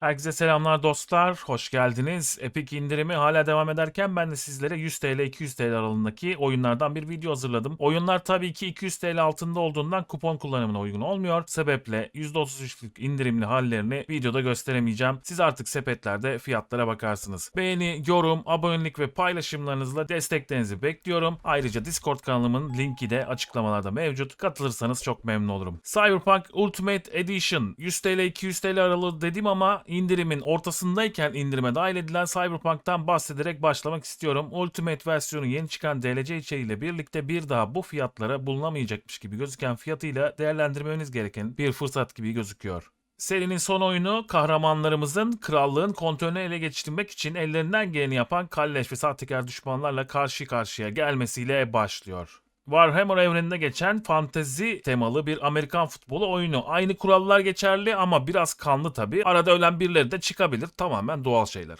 Herkese selamlar dostlar, hoş geldiniz. Epic indirimi hala devam ederken ben de sizlere 100 TL 200 TL aralığındaki oyunlardan bir video hazırladım. Oyunlar tabii ki 200 TL altında olduğundan kupon kullanımına uygun olmuyor. Sebeple %33'lük indirimli hallerini videoda gösteremeyeceğim. Siz artık sepetlerde fiyatlara bakarsınız. Beğeni, yorum, abonelik ve paylaşımlarınızla desteklerinizi bekliyorum. Ayrıca Discord kanalımın linki de açıklamalarda mevcut. Katılırsanız çok memnun olurum. Cyberpunk Ultimate Edition 100 TL 200 TL aralığı dedim ama indirimin ortasındayken indirime dahil edilen Cyberpunk'tan bahsederek başlamak istiyorum. Ultimate versiyonu yeni çıkan DLC içeriğiyle birlikte bir daha bu fiyatlara bulunamayacakmış gibi gözüken fiyatıyla değerlendirmeniz gereken bir fırsat gibi gözüküyor. Serinin son oyunu kahramanlarımızın krallığın kontrolünü ele geçirmek için ellerinden geleni yapan kalleş ve sahtekar düşmanlarla karşı karşıya gelmesiyle başlıyor. Warhammer evreninde geçen fantezi temalı bir Amerikan futbolu oyunu. Aynı kurallar geçerli ama biraz kanlı tabi. Arada ölen birileri de çıkabilir. Tamamen doğal şeyler.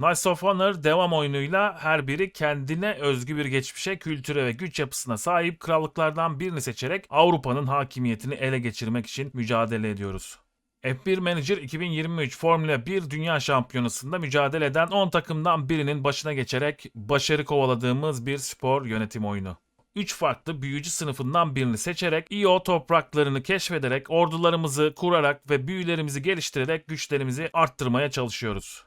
Knights of Honor devam oyunuyla her biri kendine özgü bir geçmişe, kültüre ve güç yapısına sahip krallıklardan birini seçerek Avrupa'nın hakimiyetini ele geçirmek için mücadele ediyoruz. F1 Manager 2023 Formula 1 Dünya Şampiyonası'nda mücadele eden 10 takımdan birinin başına geçerek başarı kovaladığımız bir spor yönetim oyunu. 3 farklı büyücü sınıfından birini seçerek İO topraklarını keşfederek ordularımızı kurarak ve büyülerimizi geliştirerek güçlerimizi arttırmaya çalışıyoruz.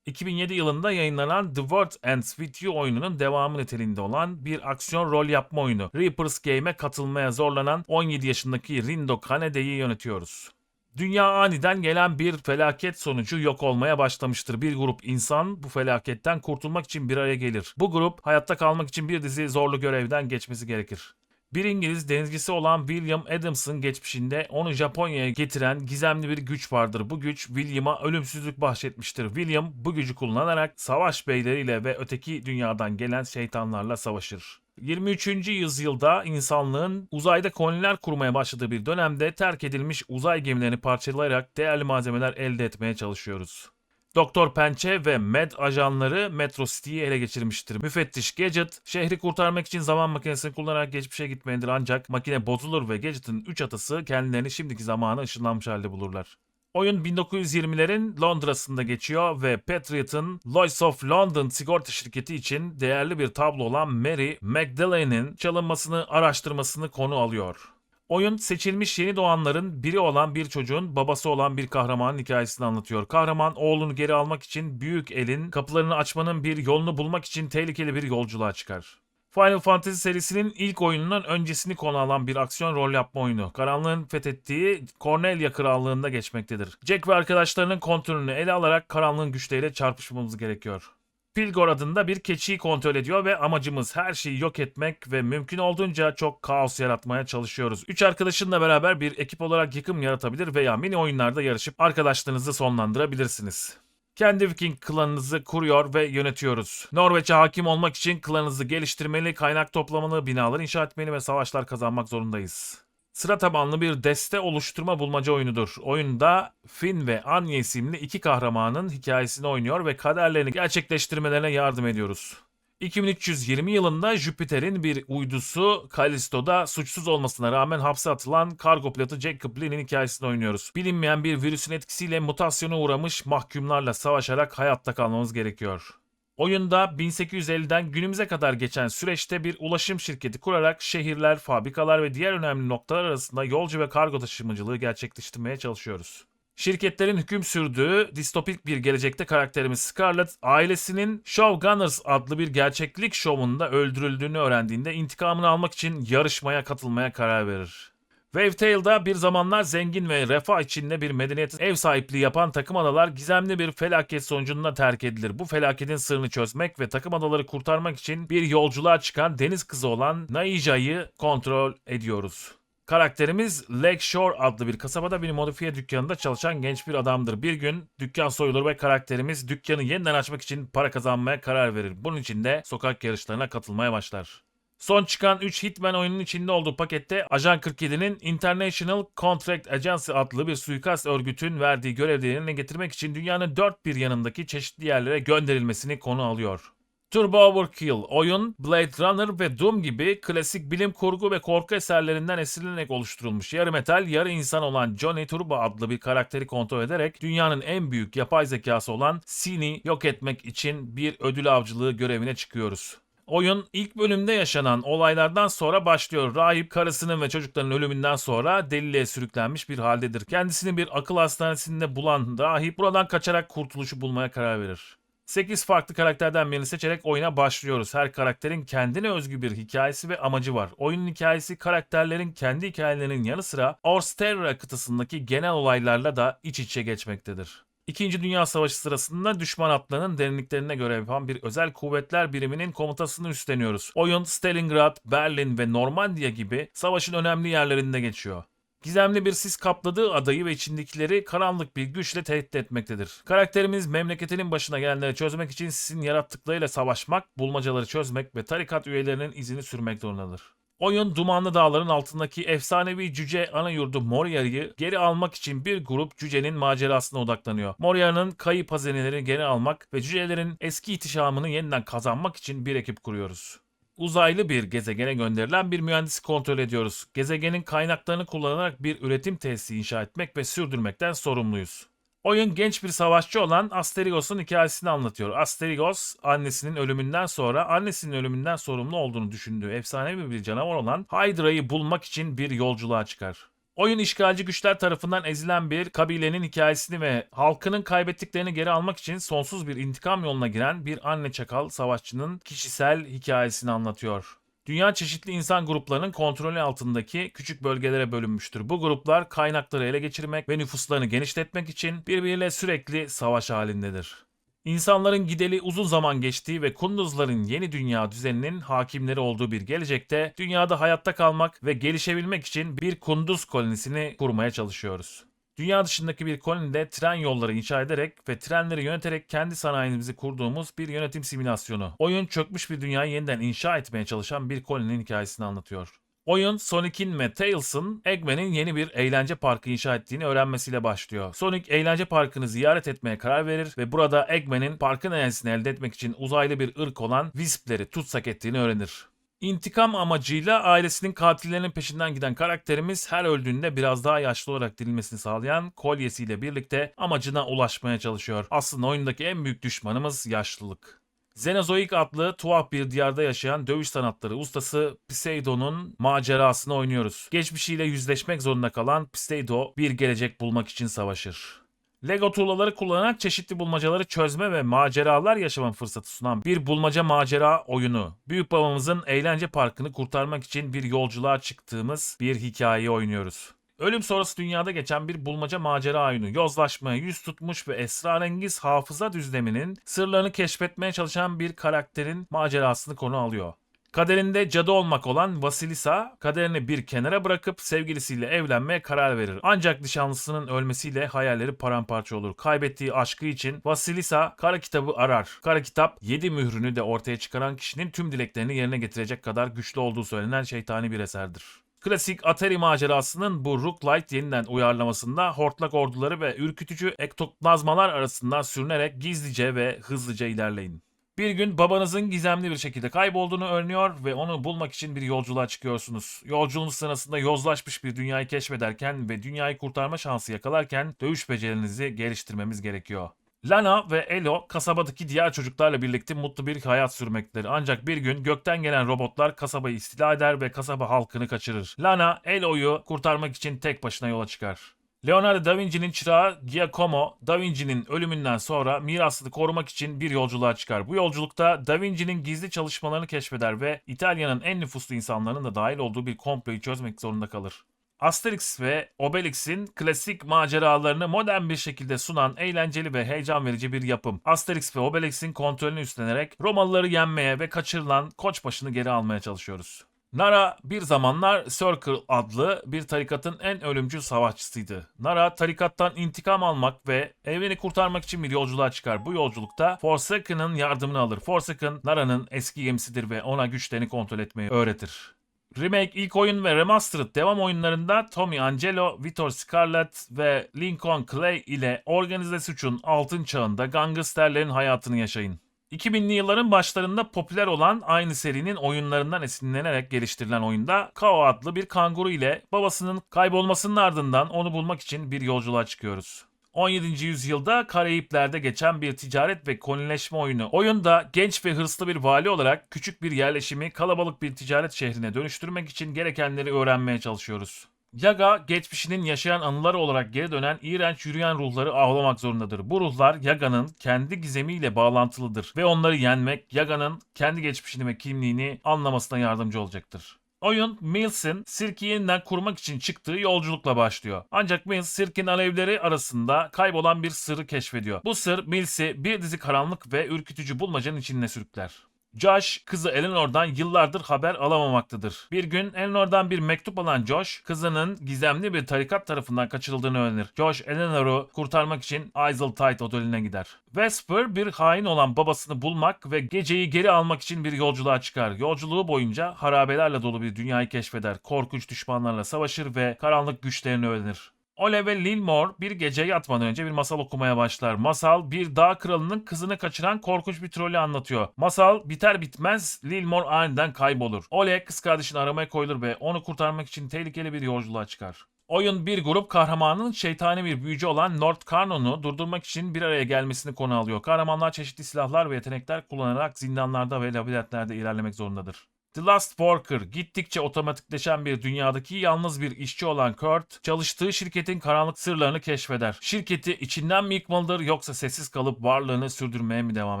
2007 yılında yayınlanan The World Ends With You oyununun devamı niteliğinde olan bir aksiyon rol yapma oyunu. Reapers Game'e katılmaya zorlanan 17 yaşındaki Rindo Kanede'yi yönetiyoruz. Dünya aniden gelen bir felaket sonucu yok olmaya başlamıştır. Bir grup insan bu felaketten kurtulmak için bir araya gelir. Bu grup hayatta kalmak için bir dizi zorlu görevden geçmesi gerekir. Bir İngiliz denizcisi olan William Adams'ın geçmişinde onu Japonya'ya getiren gizemli bir güç vardır. Bu güç William'a ölümsüzlük bahşetmiştir. William bu gücü kullanarak savaş beyleriyle ve öteki dünyadan gelen şeytanlarla savaşır. 23. yüzyılda insanlığın uzayda koloniler kurmaya başladığı bir dönemde terk edilmiş uzay gemilerini parçalayarak değerli malzemeler elde etmeye çalışıyoruz. Doktor Pençe ve Med ajanları Metro City'yi ele geçirmiştir. Müfettiş Gadget, şehri kurtarmak için zaman makinesini kullanarak geçmişe gitmelidir ancak makine bozulur ve Gadget'ın 3 atası kendilerini şimdiki zamana ışınlanmış halde bulurlar. Oyun 1920'lerin Londra'sında geçiyor ve Patriot'ın Lloyds of London sigorta şirketi için değerli bir tablo olan Mary Magdalene'in çalınmasını araştırmasını konu alıyor. Oyun seçilmiş yeni doğanların biri olan bir çocuğun babası olan bir kahramanın hikayesini anlatıyor. Kahraman oğlunu geri almak için büyük elin kapılarını açmanın bir yolunu bulmak için tehlikeli bir yolculuğa çıkar. Final Fantasy serisinin ilk oyununun öncesini konu alan bir aksiyon rol yapma oyunu. Karanlığın fethettiği Cornelia krallığında geçmektedir. Jack ve arkadaşlarının kontrolünü ele alarak karanlığın güçleriyle çarpışmamız gerekiyor. Pilgor adında bir keçiyi kontrol ediyor ve amacımız her şeyi yok etmek ve mümkün olduğunca çok kaos yaratmaya çalışıyoruz. Üç arkadaşınla beraber bir ekip olarak yıkım yaratabilir veya mini oyunlarda yarışıp arkadaşlığınızı sonlandırabilirsiniz. Kendi Viking klanınızı kuruyor ve yönetiyoruz. Norveç'e hakim olmak için klanınızı geliştirmeli, kaynak toplamalı, binalar inşa etmeli ve savaşlar kazanmak zorundayız. Sıra tabanlı bir deste oluşturma bulmaca oyunudur. Oyunda Finn ve Anya isimli iki kahramanın hikayesini oynuyor ve kaderlerini gerçekleştirmelerine yardım ediyoruz. 2320 yılında Jüpiter'in bir uydusu Callisto'da suçsuz olmasına rağmen hapse atılan kargo pilotu Jacob Lee'nin hikayesini oynuyoruz. Bilinmeyen bir virüsün etkisiyle mutasyona uğramış mahkumlarla savaşarak hayatta kalmamız gerekiyor. Oyunda 1850'den günümüze kadar geçen süreçte bir ulaşım şirketi kurarak şehirler, fabrikalar ve diğer önemli noktalar arasında yolcu ve kargo taşımacılığı gerçekleştirmeye çalışıyoruz. Şirketlerin hüküm sürdüğü distopik bir gelecekte karakterimiz Scarlett, ailesinin Showgunners adlı bir gerçeklik şovunda öldürüldüğünü öğrendiğinde intikamını almak için yarışmaya katılmaya karar verir. Wavetale'da bir zamanlar zengin ve refah içinde bir medeniyetin ev sahipliği yapan takım adalar gizemli bir felaket sonucunda terk edilir. Bu felaketin sırrını çözmek ve takım adaları kurtarmak için bir yolculuğa çıkan deniz kızı olan Naija'yı kontrol ediyoruz. Karakterimiz Lakeshore adlı bir kasabada bir modifiye dükkanında çalışan genç bir adamdır. Bir gün dükkan soyulur ve karakterimiz dükkanı yeniden açmak için para kazanmaya karar verir. Bunun için de sokak yarışlarına katılmaya başlar. Son çıkan 3 Hitman oyunun içinde olduğu pakette Ajan 47'nin International Contract Agency adlı bir suikast örgütün verdiği görevleri yerine getirmek için dünyanın dört bir yanındaki çeşitli yerlere gönderilmesini konu alıyor. Turbo Overkill oyun Blade Runner ve Doom gibi klasik bilim kurgu ve korku eserlerinden esinlenerek oluşturulmuş yarı metal yarı insan olan Johnny Turbo adlı bir karakteri kontrol ederek dünyanın en büyük yapay zekası olan Sin'i yok etmek için bir ödül avcılığı görevine çıkıyoruz. Oyun ilk bölümde yaşanan olaylardan sonra başlıyor. Rahip karısının ve çocuklarının ölümünden sonra deliliğe sürüklenmiş bir haldedir. Kendisini bir akıl hastanesinde bulan rahip buradan kaçarak kurtuluşu bulmaya karar verir. 8 farklı karakterden birini seçerek oyuna başlıyoruz. Her karakterin kendine özgü bir hikayesi ve amacı var. Oyunun hikayesi karakterlerin kendi hikayelerinin yanı sıra Orsterra kıtasındaki genel olaylarla da iç içe geçmektedir. İkinci Dünya Savaşı sırasında düşman hatlarının derinliklerine görev yapan bir özel kuvvetler biriminin komutasını üstleniyoruz. Oyun Stalingrad, Berlin ve Normandiya gibi savaşın önemli yerlerinde geçiyor. Gizemli bir sis kapladığı adayı ve içindekileri karanlık bir güçle tehdit etmektedir. Karakterimiz memleketinin başına gelenleri çözmek için sisin yarattıklarıyla savaşmak, bulmacaları çözmek ve tarikat üyelerinin izini sürmek zorundadır. Oyun Dumanlı Dağların altındaki efsanevi cüce ana yurdu Moriarty'yi geri almak için bir grup cücenin macerasına odaklanıyor. Moriarty'nin kayıp hazinelerini geri almak ve cücelerin eski ihtişamını yeniden kazanmak için bir ekip kuruyoruz uzaylı bir gezegene gönderilen bir mühendisi kontrol ediyoruz. Gezegenin kaynaklarını kullanarak bir üretim tesisi inşa etmek ve sürdürmekten sorumluyuz. Oyun genç bir savaşçı olan Asterigos'un hikayesini anlatıyor. Asterigos annesinin ölümünden sonra annesinin ölümünden sorumlu olduğunu düşündüğü efsanevi bir canavar olan Hydra'yı bulmak için bir yolculuğa çıkar. Oyun işgalci güçler tarafından ezilen bir kabilenin hikayesini ve halkının kaybettiklerini geri almak için sonsuz bir intikam yoluna giren bir anne çakal savaşçının kişisel hikayesini anlatıyor. Dünya çeşitli insan gruplarının kontrolü altındaki küçük bölgelere bölünmüştür. Bu gruplar kaynakları ele geçirmek ve nüfuslarını genişletmek için birbiriyle sürekli savaş halindedir. İnsanların gideli uzun zaman geçtiği ve Kunduzların yeni dünya düzeninin hakimleri olduğu bir gelecekte dünyada hayatta kalmak ve gelişebilmek için bir Kunduz kolonisini kurmaya çalışıyoruz. Dünya dışındaki bir kolonide tren yolları inşa ederek ve trenleri yöneterek kendi sanayimizi kurduğumuz bir yönetim simülasyonu. Oyun çökmüş bir dünyayı yeniden inşa etmeye çalışan bir koloninin hikayesini anlatıyor. Oyun Sonic'in ve Tails'ın Eggman'in yeni bir eğlence parkı inşa ettiğini öğrenmesiyle başlıyor. Sonic eğlence parkını ziyaret etmeye karar verir ve burada Eggman'in parkın enerjisini elde etmek için uzaylı bir ırk olan Wisp'leri tutsak ettiğini öğrenir. İntikam amacıyla ailesinin katillerinin peşinden giden karakterimiz her öldüğünde biraz daha yaşlı olarak dirilmesini sağlayan kolyesiyle birlikte amacına ulaşmaya çalışıyor. Aslında oyundaki en büyük düşmanımız yaşlılık. Xenozoik adlı tuhaf bir diyarda yaşayan dövüş sanatları ustası Poseidon'un macerasını oynuyoruz. Geçmişiyle yüzleşmek zorunda kalan Poseidon bir gelecek bulmak için savaşır. Lego tuğlaları kullanarak çeşitli bulmacaları çözme ve maceralar yaşama fırsatı sunan bir bulmaca macera oyunu. Büyük babamızın eğlence parkını kurtarmak için bir yolculuğa çıktığımız bir hikayeyi oynuyoruz. Ölüm sonrası dünyada geçen bir bulmaca macera oyunu. Yozlaşmaya yüz tutmuş ve esrarengiz hafıza düzleminin sırlarını keşfetmeye çalışan bir karakterin macerasını konu alıyor. Kaderinde cadı olmak olan Vasilisa kaderini bir kenara bırakıp sevgilisiyle evlenmeye karar verir. Ancak nişanlısının ölmesiyle hayalleri paramparça olur. Kaybettiği aşkı için Vasilisa kara kitabı arar. Kara kitap 7 mührünü de ortaya çıkaran kişinin tüm dileklerini yerine getirecek kadar güçlü olduğu söylenen şeytani bir eserdir. Klasik Atari macerasının bu Rooklight yeniden uyarlamasında hortlak orduları ve ürkütücü ektoplazmalar arasında sürünerek gizlice ve hızlıca ilerleyin. Bir gün babanızın gizemli bir şekilde kaybolduğunu öğreniyor ve onu bulmak için bir yolculuğa çıkıyorsunuz. Yolculuğunuz sırasında yozlaşmış bir dünyayı keşfederken ve dünyayı kurtarma şansı yakalarken dövüş becerilerinizi geliştirmemiz gerekiyor. Lana ve Elo kasabadaki diğer çocuklarla birlikte mutlu bir hayat sürmektedir. Ancak bir gün gökten gelen robotlar kasabayı istila eder ve kasaba halkını kaçırır. Lana Elo'yu kurtarmak için tek başına yola çıkar. Leonardo da Vinci'nin çırağı Giacomo, da Vinci'nin ölümünden sonra mirasını korumak için bir yolculuğa çıkar. Bu yolculukta Da Vinci'nin gizli çalışmalarını keşfeder ve İtalya'nın en nüfuslu insanların da dahil olduğu bir komployu çözmek zorunda kalır. Asterix ve Obelix'in klasik maceralarını modern bir şekilde sunan eğlenceli ve heyecan verici bir yapım. Asterix ve Obelix'in kontrolünü üstlenerek Romalıları yenmeye ve kaçırılan Koçbaşı'nı geri almaya çalışıyoruz. Nara bir zamanlar Circle adlı bir tarikatın en ölümcül savaşçısıydı. Nara tarikattan intikam almak ve evini kurtarmak için bir yolculuğa çıkar. Bu yolculukta Forsaken'ın yardımını alır. Forsaken Nara'nın eski gemisidir ve ona güçlerini kontrol etmeyi öğretir. Remake ilk oyun ve remastered devam oyunlarında Tommy Angelo, Vitor Scarlett ve Lincoln Clay ile organize suçun altın çağında gangsterlerin hayatını yaşayın. 2000'li yılların başlarında popüler olan aynı serinin oyunlarından esinlenerek geliştirilen oyunda Kao adlı bir kanguru ile babasının kaybolmasının ardından onu bulmak için bir yolculuğa çıkıyoruz. 17. yüzyılda Karayipler'de geçen bir ticaret ve kolonileşme oyunu. Oyunda genç ve hırslı bir vali olarak küçük bir yerleşimi kalabalık bir ticaret şehrine dönüştürmek için gerekenleri öğrenmeye çalışıyoruz. Yaga, geçmişinin yaşayan anıları olarak geri dönen iğrenç yürüyen ruhları avlamak zorundadır. Bu ruhlar Yaga'nın kendi gizemiyle bağlantılıdır ve onları yenmek Yaga'nın kendi geçmişini ve kimliğini anlamasına yardımcı olacaktır. Oyun Mills'in sirki yeniden kurmak için çıktığı yolculukla başlıyor. Ancak Mills sirkin alevleri arasında kaybolan bir sırrı keşfediyor. Bu sır Mills'i bir dizi karanlık ve ürkütücü bulmacanın içine sürükler. Josh kızı Eleanor'dan yıllardır haber alamamaktadır. Bir gün Eleanor'dan bir mektup alan Josh, kızının gizemli bir tarikat tarafından kaçırıldığını öğrenir. Josh, Eleanor'u kurtarmak için Isletight oteline gider. Vesper bir hain olan babasını bulmak ve geceyi geri almak için bir yolculuğa çıkar. Yolculuğu boyunca harabelerle dolu bir dünyayı keşfeder. Korkunç düşmanlarla savaşır ve karanlık güçlerini öğrenir. Ole ve Lilmore bir gece yatmadan önce bir masal okumaya başlar. Masal bir dağ kralının kızını kaçıran korkunç bir trolü anlatıyor. Masal biter bitmez Lilmore aniden kaybolur. Ole kız kardeşini aramaya koyulur ve onu kurtarmak için tehlikeli bir yolculuğa çıkar. Oyun bir grup kahramanın şeytani bir büyücü olan Lord Carnon'u durdurmak için bir araya gelmesini konu alıyor. Kahramanlar çeşitli silahlar ve yetenekler kullanarak zindanlarda ve labirentlerde ilerlemek zorundadır. The Last Worker gittikçe otomatikleşen bir dünyadaki yalnız bir işçi olan Kurt, çalıştığı şirketin karanlık sırlarını keşfeder. Şirketi içinden mi yıkmalıdır yoksa sessiz kalıp varlığını sürdürmeye mi devam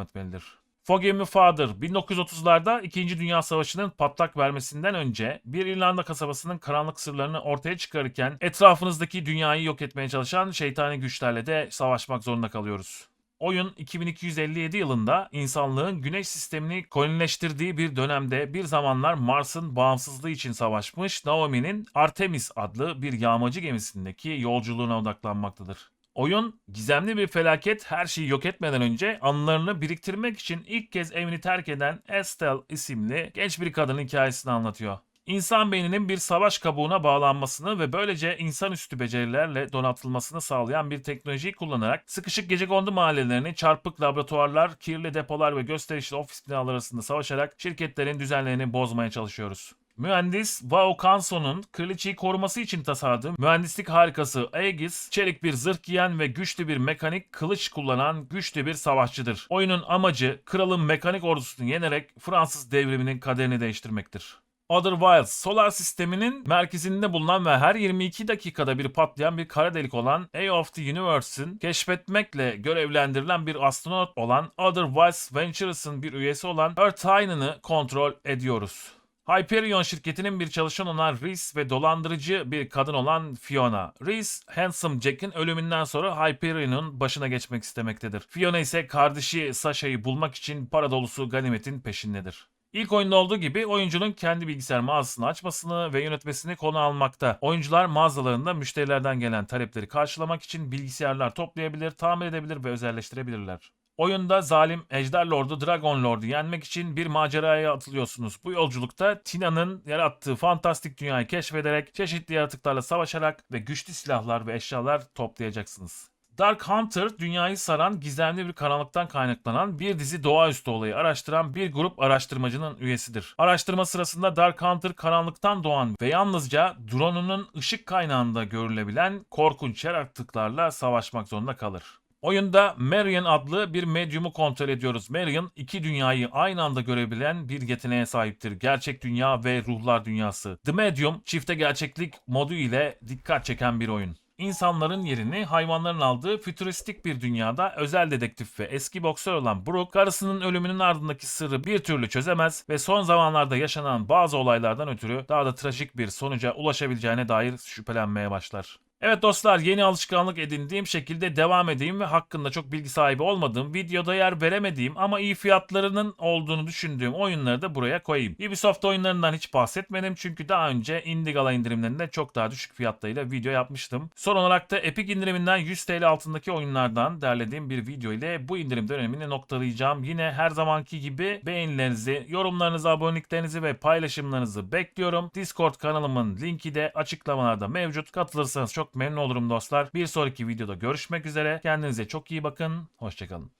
etmelidir? Me Father 1930'larda 2. Dünya Savaşı'nın patlak vermesinden önce bir İrlanda kasabasının karanlık sırlarını ortaya çıkarırken etrafınızdaki dünyayı yok etmeye çalışan şeytani güçlerle de savaşmak zorunda kalıyoruz. Oyun 2257 yılında insanlığın güneş sistemini kolonileştirdiği bir dönemde bir zamanlar Mars'ın bağımsızlığı için savaşmış Naomi'nin Artemis adlı bir yağmacı gemisindeki yolculuğuna odaklanmaktadır. Oyun gizemli bir felaket her şeyi yok etmeden önce anılarını biriktirmek için ilk kez evini terk eden Estelle isimli genç bir kadının hikayesini anlatıyor. İnsan beyninin bir savaş kabuğuna bağlanmasını ve böylece insanüstü becerilerle donatılmasını sağlayan bir teknolojiyi kullanarak sıkışık gecekondu mahallelerini çarpık laboratuvarlar, kirli depolar ve gösterişli ofis binaları arasında savaşarak şirketlerin düzenlerini bozmaya çalışıyoruz. Mühendis Vao Kanso'nun kraliçeyi koruması için tasarladığı mühendislik harikası Aegis, çelik bir zırh giyen ve güçlü bir mekanik kılıç kullanan güçlü bir savaşçıdır. Oyunun amacı kralın mekanik ordusunu yenerek Fransız devriminin kaderini değiştirmektir. Other Wilds, solar sisteminin merkezinde bulunan ve her 22 dakikada bir patlayan bir kara delik olan A of the Universe'ın keşfetmekle görevlendirilen bir astronot olan Other Wilds Ventures'ın bir üyesi olan Earth kontrol ediyoruz. Hyperion şirketinin bir çalışan olan Reese ve dolandırıcı bir kadın olan Fiona. Reese, Handsome Jack'in ölümünden sonra Hyperion'un başına geçmek istemektedir. Fiona ise kardeşi Sasha'yı bulmak için para dolusu ganimetin peşindedir. İlk oyunda olduğu gibi oyuncunun kendi bilgisayar mağazasını açmasını ve yönetmesini konu almakta. Oyuncular mağazalarında müşterilerden gelen talepleri karşılamak için bilgisayarlar toplayabilir, tamir edebilir ve özelleştirebilirler. Oyunda zalim Ejder Lord'u Dragon Lord'u yenmek için bir maceraya atılıyorsunuz. Bu yolculukta Tina'nın yarattığı fantastik dünyayı keşfederek çeşitli yaratıklarla savaşarak ve güçlü silahlar ve eşyalar toplayacaksınız. Dark Hunter, dünyayı saran gizemli bir karanlıktan kaynaklanan bir dizi doğaüstü olayı araştıran bir grup araştırmacının üyesidir. Araştırma sırasında Dark Hunter karanlıktan doğan ve yalnızca drone'unun ışık kaynağında görülebilen korkunç yaratıklarla savaşmak zorunda kalır. Oyunda Marion adlı bir medyumu kontrol ediyoruz. Marion iki dünyayı aynı anda görebilen bir yeteneğe sahiptir. Gerçek dünya ve ruhlar dünyası. The Medium çifte gerçeklik modu ile dikkat çeken bir oyun. İnsanların yerini hayvanların aldığı fütüristik bir dünyada özel dedektif ve eski boksör olan Brooke, karısının ölümünün ardındaki sırrı bir türlü çözemez ve son zamanlarda yaşanan bazı olaylardan ötürü daha da trajik bir sonuca ulaşabileceğine dair şüphelenmeye başlar. Evet dostlar yeni alışkanlık edindiğim şekilde devam edeyim ve hakkında çok bilgi sahibi olmadığım, videoda yer veremediğim ama iyi fiyatlarının olduğunu düşündüğüm oyunları da buraya koyayım. Ubisoft oyunlarından hiç bahsetmedim çünkü daha önce Indigala indirimlerinde çok daha düşük fiyatlarıyla video yapmıştım. Son olarak da Epic indiriminden 100 TL altındaki oyunlardan derlediğim bir video ile bu indirim dönemini noktalayacağım. Yine her zamanki gibi beğenilerinizi, yorumlarınızı, aboneliklerinizi ve paylaşımlarınızı bekliyorum. Discord kanalımın linki de açıklamalarda mevcut. Katılırsanız memnun olurum dostlar. Bir sonraki videoda görüşmek üzere. Kendinize çok iyi bakın. Hoşçakalın.